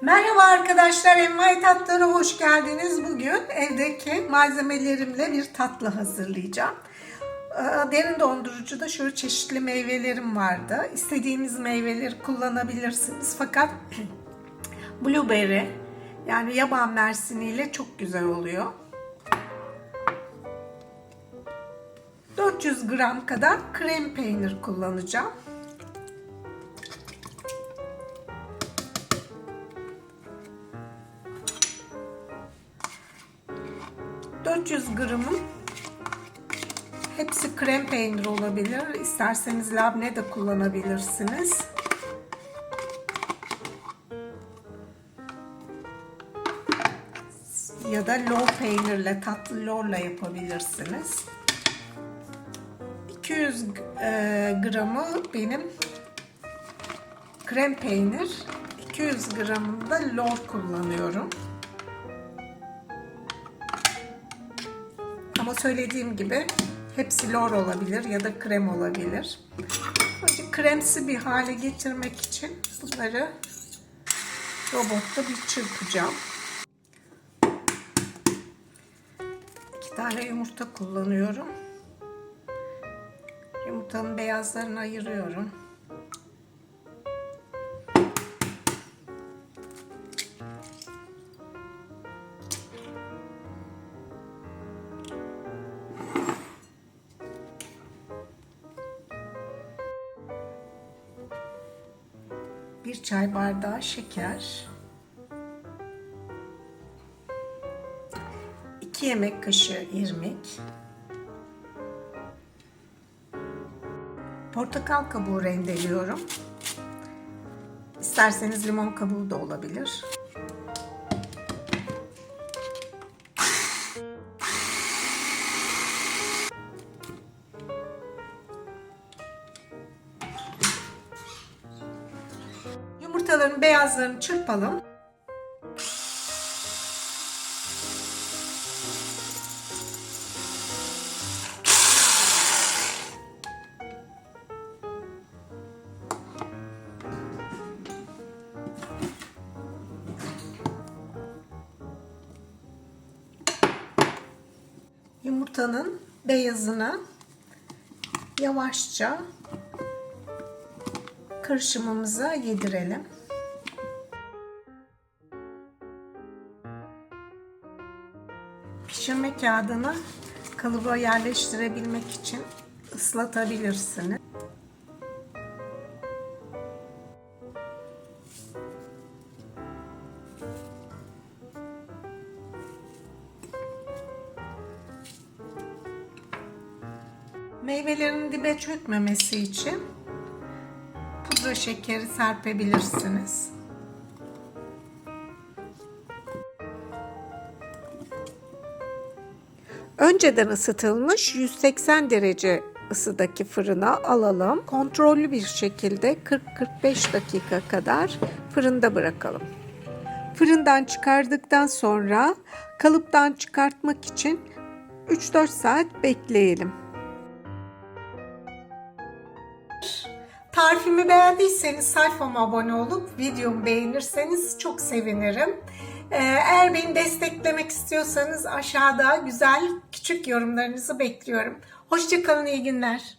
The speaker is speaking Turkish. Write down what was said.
Merhaba arkadaşlar, Envai Tatlılara hoş geldiniz. Bugün evdeki malzemelerimle bir tatlı hazırlayacağım. Ee, Derin dondurucuda şöyle çeşitli meyvelerim vardı. İstediğiniz meyveleri kullanabilirsiniz. Fakat blueberry yani yaban mersiniyle çok güzel oluyor. 400 gram kadar krem peynir kullanacağım. 400 gramın hepsi krem peynir olabilir. İsterseniz labne de kullanabilirsiniz. Ya da lor peynirle, tatlı lorla yapabilirsiniz. 200 e, gramı benim krem peynir, 200 gramı da lor kullanıyorum. Ama söylediğim gibi hepsi lor olabilir ya da krem olabilir. Önce kremsi bir hale getirmek için bunları robotta bir çırpacağım. İki tane yumurta kullanıyorum. Yumurtanın beyazlarını ayırıyorum. Bir çay bardağı şeker, 2 yemek kaşığı irmik, portakal kabuğu rendeliyorum. İsterseniz limon kabuğu da olabilir. Yumurtaların beyazlarını çırpalım. Yumurtanın beyazını yavaşça karışımımıza yedirelim. Pişirme kağıdını kalıba yerleştirebilmek için ıslatabilirsiniz. Meyvelerin dibe çökmemesi için pudra şekeri serpebilirsiniz. Önceden ısıtılmış 180 derece ısıdaki fırına alalım. Kontrollü bir şekilde 40-45 dakika kadar fırında bırakalım. Fırından çıkardıktan sonra kalıptan çıkartmak için 3-4 saat bekleyelim. Tarifimi beğendiyseniz sayfama abone olup videomu beğenirseniz çok sevinirim. Ee, Eğer beni desteklemek istiyorsanız aşağıda güzel küçük yorumlarınızı bekliyorum. Hoşçakalın, iyi günler.